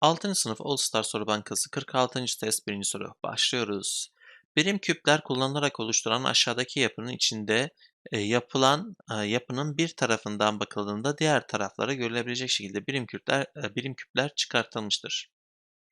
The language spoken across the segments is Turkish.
6. sınıf All Star Soru Bankası 46. test 1. soru. Başlıyoruz. Birim küpler kullanılarak oluşturan aşağıdaki yapının içinde e, yapılan e, yapının bir tarafından bakıldığında diğer taraflara görülebilecek şekilde birim küpler e, birim küpler çıkartılmıştır.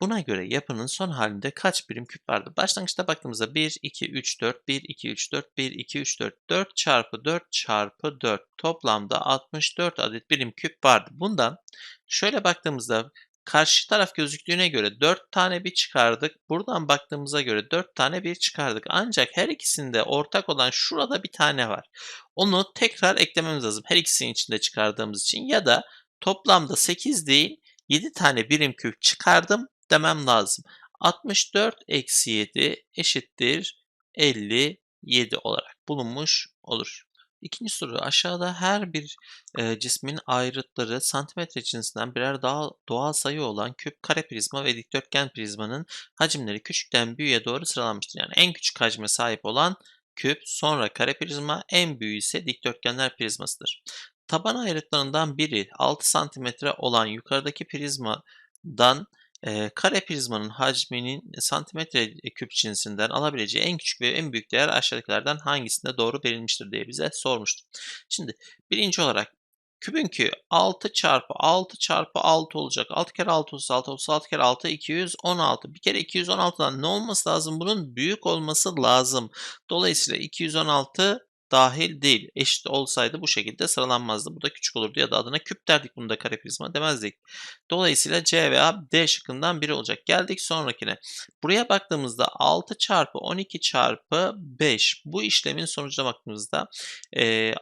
Buna göre yapının son halinde kaç birim küp vardır? Başlangıçta baktığımızda 1, 2, 3, 4, 1, 2, 3, 4, 1, 2, 3, 4, 4 çarpı 4 çarpı 4 toplamda 64 adet birim küp vardı. Bundan şöyle baktığımızda karşı taraf gözüktüğüne göre 4 tane bir çıkardık. Buradan baktığımıza göre 4 tane bir çıkardık. Ancak her ikisinde ortak olan şurada bir tane var. Onu tekrar eklememiz lazım. Her ikisinin içinde çıkardığımız için ya da toplamda 8 değil 7 tane birim küp çıkardım demem lazım. 64 eksi 7 eşittir 57 olarak bulunmuş olur. İkinci soru aşağıda her bir e, cismin ayrıtları santimetre cinsinden birer doğal, doğal sayı olan küp, kare prizma ve dikdörtgen prizmanın hacimleri küçükten büyüğe doğru sıralanmıştır. Yani en küçük hacme sahip olan küp, sonra kare prizma, en büyüğü ise dikdörtgenler prizmasıdır. Taban ayrıtlarından biri 6 santimetre olan yukarıdaki prizmadan e, kare prizmanın hacminin santimetre küp cinsinden alabileceği en küçük ve en büyük değer aşağıdakilerden hangisinde doğru verilmiştir diye bize sormuştu. Şimdi birinci olarak kübünkü 6 çarpı 6 çarpı 6 olacak. 6 kere 6 36, 36 kere 6 216. Bir kere 216'dan ne olması lazım? Bunun büyük olması lazım. Dolayısıyla 216 dahil değil. Eşit olsaydı bu şekilde sıralanmazdı. Bu da küçük olurdu ya da adına küp derdik bunu da kare prizma demezdik. Dolayısıyla C veya D şıkkından biri olacak. Geldik sonrakine. Buraya baktığımızda 6 çarpı 12 çarpı 5 bu işlemin sonucuna baktığımızda e,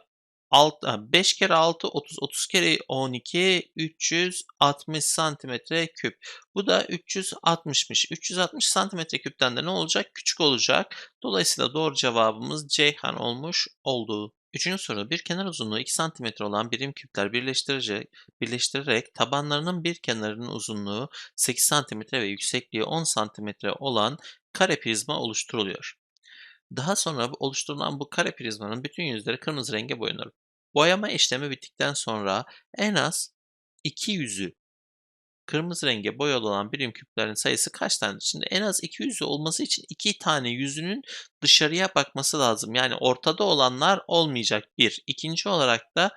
5 kere 6 30, 30 kere 12 360 santimetre küp. Bu da 360'mış. 360 santimetre küpten de ne olacak? Küçük olacak. Dolayısıyla doğru cevabımız Ceyhan olmuş oldu. Üçüncü soru. Bir kenar uzunluğu 2 cm olan birim küpler birleştirecek, birleştirerek tabanlarının bir kenarının uzunluğu 8 cm ve yüksekliği 10 cm olan kare prizma oluşturuluyor. Daha sonra oluşturulan bu kare prizmanın bütün yüzleri kırmızı renge boyanır. Boyama işlemi bittikten sonra en az iki yüzü kırmızı renge boyalı olan birim küplerin sayısı kaç tane? Şimdi en az iki yüzü olması için iki tane yüzünün dışarıya bakması lazım. Yani ortada olanlar olmayacak bir. İkinci olarak da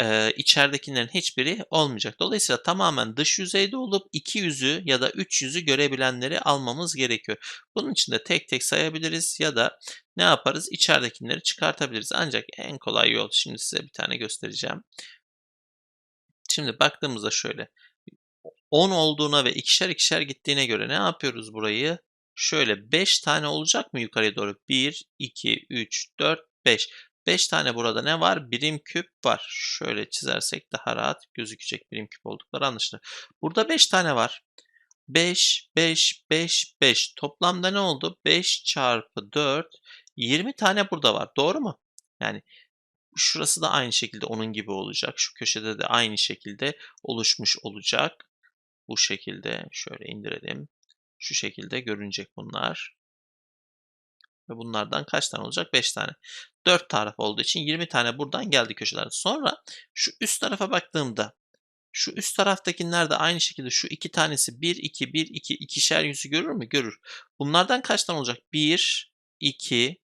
e, içeridekilerin hiçbiri olmayacak. Dolayısıyla tamamen dış yüzeyde olup iki yüzü ya da üç yüzü görebilenleri almamız gerekiyor. Bunun için de tek tek sayabiliriz ya da ne yaparız? İçeridekileri çıkartabiliriz. Ancak en kolay yol şimdi size bir tane göstereceğim. Şimdi baktığımızda şöyle 10 olduğuna ve ikişer ikişer gittiğine göre ne yapıyoruz burayı? Şöyle 5 tane olacak mı yukarıya doğru? 1, 2, 3, 4, 5. 5 tane burada ne var? Birim küp var. Şöyle çizersek daha rahat gözükecek birim küp oldukları anlaşılır. Burada 5 tane var. 5, 5, 5, 5. Toplamda ne oldu? 5 çarpı 4, 20 tane burada var. Doğru mu? Yani şurası da aynı şekilde onun gibi olacak. Şu köşede de aynı şekilde oluşmuş olacak. Bu şekilde şöyle indirelim. Şu şekilde görünecek bunlar. Ve bunlardan kaç tane olacak? 5 tane. 4 taraf olduğu için 20 tane buradan geldi köşeler. Sonra şu üst tarafa baktığımda şu üst taraftakiler de aynı şekilde şu iki tanesi 1, 2, 1, 2, ikişer yüzü görür mü? Görür. Bunlardan kaç tane olacak? 1, 2,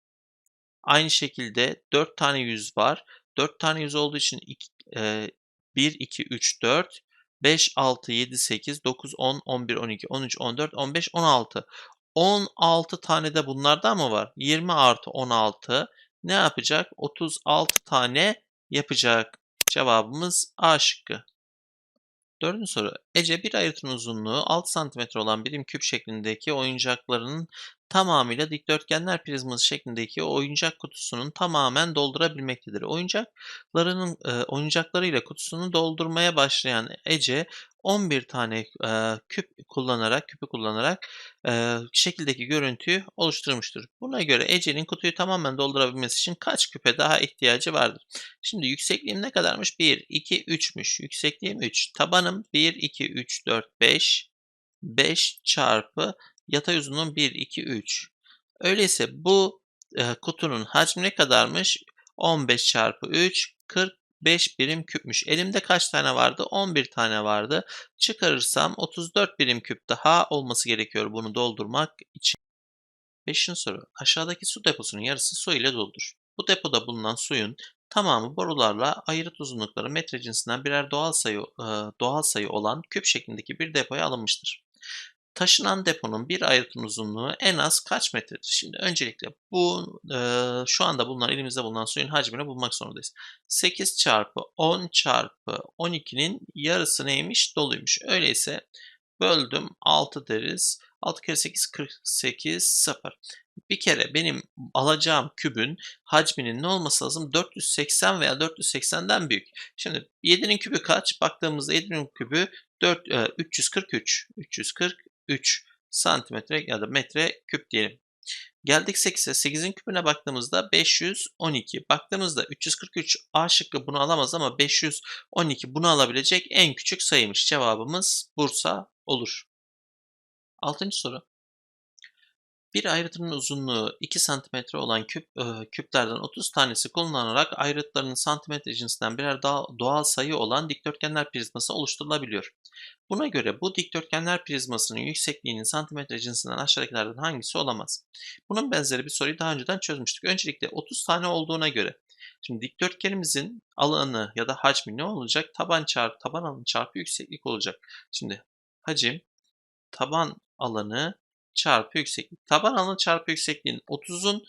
aynı şekilde 4 tane yüz var. 4 tane yüz olduğu için 2, e, 1, 2, 3, 4, 5, 6, 7, 8, 9, 10, 11, 12, 13, 14, 15, 16. 16 tane de bunlardan mı var? 20 artı 16 ne yapacak? 36 tane yapacak. Cevabımız A şıkkı. Dördüncü soru. Ece bir ayrıtın uzunluğu 6 cm olan birim küp şeklindeki oyuncaklarının tamamıyla dikdörtgenler prizması şeklindeki oyuncak kutusunun tamamen doldurabilmektedir. Oyuncaklarının e, oyuncaklarıyla kutusunu doldurmaya başlayan Ece 11 tane e, küp kullanarak, küpü kullanarak e, şekildeki görüntüyü oluşturmuştur. Buna göre Ece'nin kutuyu tamamen doldurabilmesi için kaç küpe daha ihtiyacı vardır? Şimdi yüksekliğim ne kadarmış? 1, 2, 3'müş. Yüksekliğim 3. Tabanım 1, 2, 3, 4, 5. 5 çarpı yatay uzunluğum 1, 2, 3. Öyleyse bu e, kutunun hacmi ne kadarmış? 15 çarpı 3, 40 5 birim küpmüş. Elimde kaç tane vardı? 11 tane vardı. Çıkarırsam 34 birim küp daha olması gerekiyor bunu doldurmak için. Beşinci soru. Aşağıdaki su deposunun yarısı su ile doldur. Bu depoda bulunan suyun tamamı borularla ayrıt uzunlukları metre cinsinden birer doğal sayı doğal sayı olan küp şeklindeki bir depoya alınmıştır. Taşınan deponun bir ayrıtın uzunluğu en az kaç metredir? Şimdi öncelikle bu e, şu anda bulunan elimizde bulunan suyun hacmini bulmak zorundayız. 8 çarpı 10 çarpı 12'nin yarısı neymiş? Doluymuş. Öyleyse böldüm 6 deriz. 6 kere 8 48 0. Bir kere benim alacağım kübün hacminin ne olması lazım? 480 veya 480'den büyük. Şimdi 7'nin kübü kaç? Baktığımızda 7'nin kübü 4, e, 343. 343 santimetre ya da metre küp diyelim. Geldik 8'e. 8'in küpüne baktığımızda 512. Baktığımızda 343 A şıkkı bunu alamaz ama 512 bunu alabilecek en küçük sayıymış. Cevabımız Bursa olur. Altıncı soru. Bir ayrıtının uzunluğu 2 cm olan küp, e, küplerden 30 tanesi kullanılarak ayrıtlarının santimetre cinsinden birer doğal sayı olan dikdörtgenler prizması oluşturulabiliyor. Buna göre bu dikdörtgenler prizmasının yüksekliğinin santimetre cinsinden aşağıdakilerden hangisi olamaz? Bunun benzeri bir soruyu daha önceden çözmüştük. Öncelikle 30 tane olduğuna göre Şimdi dikdörtgenimizin alanı ya da hacmi ne olacak? Taban çarpı taban alanı çarpı yükseklik olacak. Şimdi hacim taban alanı çarpı yükseklik. Taban alanı çarpı yüksekliğin 30'un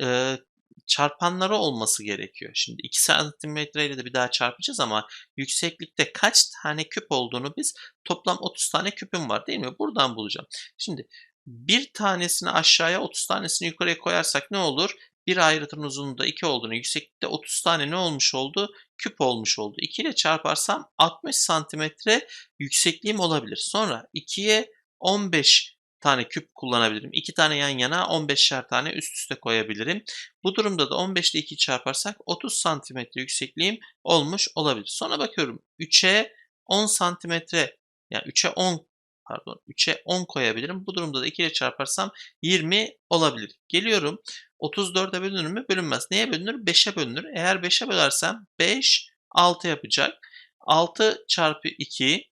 e, çarpanları olması gerekiyor. Şimdi 2 santimetre ile de bir daha çarpacağız ama yükseklikte kaç tane küp olduğunu biz toplam 30 tane küpüm var değil mi? Buradan bulacağım. Şimdi bir tanesini aşağıya 30 tanesini yukarıya koyarsak ne olur? Bir ayrıtın uzunluğunda 2 olduğunu, yükseklikte 30 tane ne olmuş oldu? Küp olmuş oldu. 2 ile çarparsam 60 santimetre yüksekliğim olabilir. Sonra 2'ye 15 tane küp kullanabilirim. 2 tane yan yana 15'er tane üst üste koyabilirim. Bu durumda da 15 ile 2 çarparsak 30 santimetre yüksekliğim olmuş olabilir. Sonra bakıyorum 3'e 10 santimetre yani 3'e 10 pardon 3'e 10 koyabilirim. Bu durumda da 2 ile çarparsam 20 olabilir. Geliyorum 34'e bölünür mü? Bölünmez. Neye bölünür? 5'e bölünür. Eğer 5'e bölersem 5 6 yapacak. 6 çarpı 2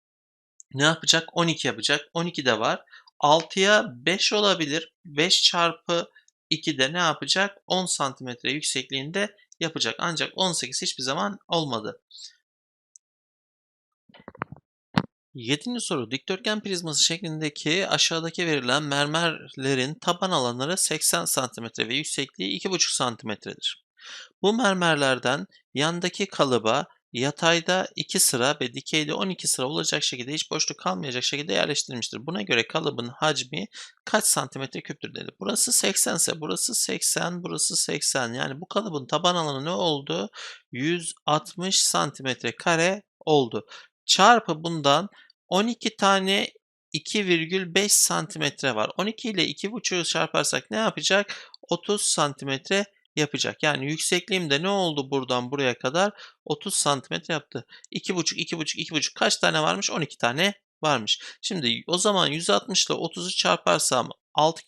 ne yapacak? 12 yapacak. 12 de var. 6'ya 5 olabilir. 5 çarpı 2 de ne yapacak? 10 santimetre yüksekliğinde yapacak. Ancak 18 hiçbir zaman olmadı. Yedinci soru. Dikdörtgen prizması şeklindeki aşağıdaki verilen mermerlerin taban alanları 80 cm ve yüksekliği 2,5 cm'dir. Bu mermerlerden yandaki kalıba yatayda 2 sıra ve dikeyde 12 sıra olacak şekilde hiç boşluk kalmayacak şekilde yerleştirilmiştir. Buna göre kalıbın hacmi kaç santimetre küptür dedi. Burası 80 ise burası 80, burası 80. Yani bu kalıbın taban alanı ne oldu? 160 santimetre kare oldu. Çarpı bundan 12 tane 2,5 santimetre var. 12 ile 2,5'u çarparsak ne yapacak? 30 santimetre yapacak. Yani yüksekliğim de ne oldu buradan buraya kadar? 30 santimetre yaptı. 2,5, 2,5, 2,5 kaç tane varmış? 12 tane varmış. Şimdi o zaman 160 ile 30'u çarparsam 6,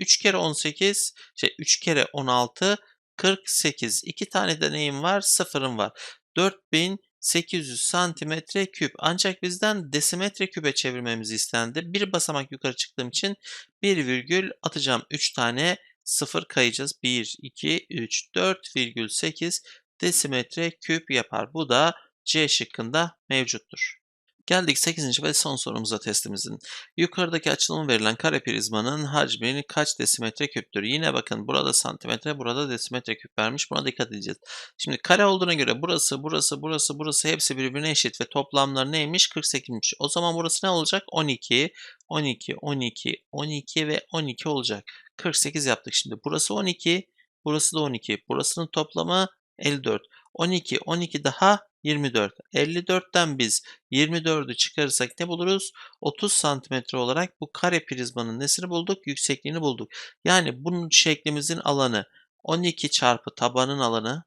3 kere 18, şey 3 kere 16, 48. 2 tane deneyim var, sıfırım var. 4800 santimetre küp. Ancak bizden desimetre küpe çevirmemiz istendi. Bir basamak yukarı çıktığım için bir virgül atacağım. 3 tane 0 kayacağız. 1, 2, 3, 4,8 desimetre küp yapar. Bu da C şıkkında mevcuttur. Geldik 8. ve son sorumuza testimizin. Yukarıdaki açılımı verilen kare prizmanın hacmi kaç desimetre küptür? Yine bakın burada santimetre, burada desimetre küp vermiş. Buna dikkat edeceğiz. Şimdi kare olduğuna göre burası, burası, burası, burası hepsi birbirine eşit ve toplamları neymiş? 48'miş. O zaman burası ne olacak? 12, 12, 12, 12 ve 12 olacak. 48 yaptık şimdi. Burası 12, burası da 12. Burasının toplamı 54. 12, 12 daha 24. 54'ten biz 24'ü çıkarırsak ne buluruz? 30 santimetre olarak bu kare prizmanın nesini bulduk? Yüksekliğini bulduk. Yani bunun şeklimizin alanı 12 çarpı tabanın alanı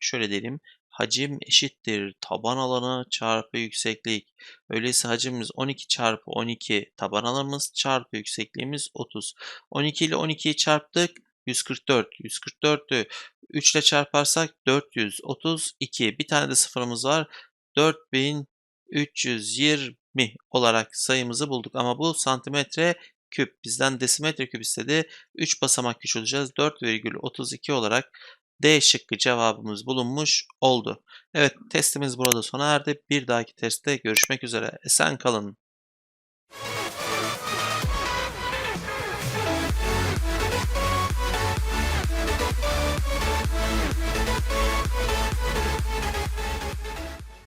şöyle diyelim hacim eşittir taban alanı çarpı yükseklik. Öyleyse hacimimiz 12 çarpı 12 taban alanımız çarpı yüksekliğimiz 30. 12 ile 12'yi çarptık 144. 144'ü 3 ile çarparsak 432. Bir tane de sıfırımız var. 4320 olarak sayımızı bulduk. Ama bu santimetre küp. Bizden desimetre küp istedi. 3 basamak küçüleceğiz. 4,32 olarak D şıkkı cevabımız bulunmuş oldu. Evet testimiz burada sona erdi. Bir dahaki testte görüşmek üzere. Esen kalın.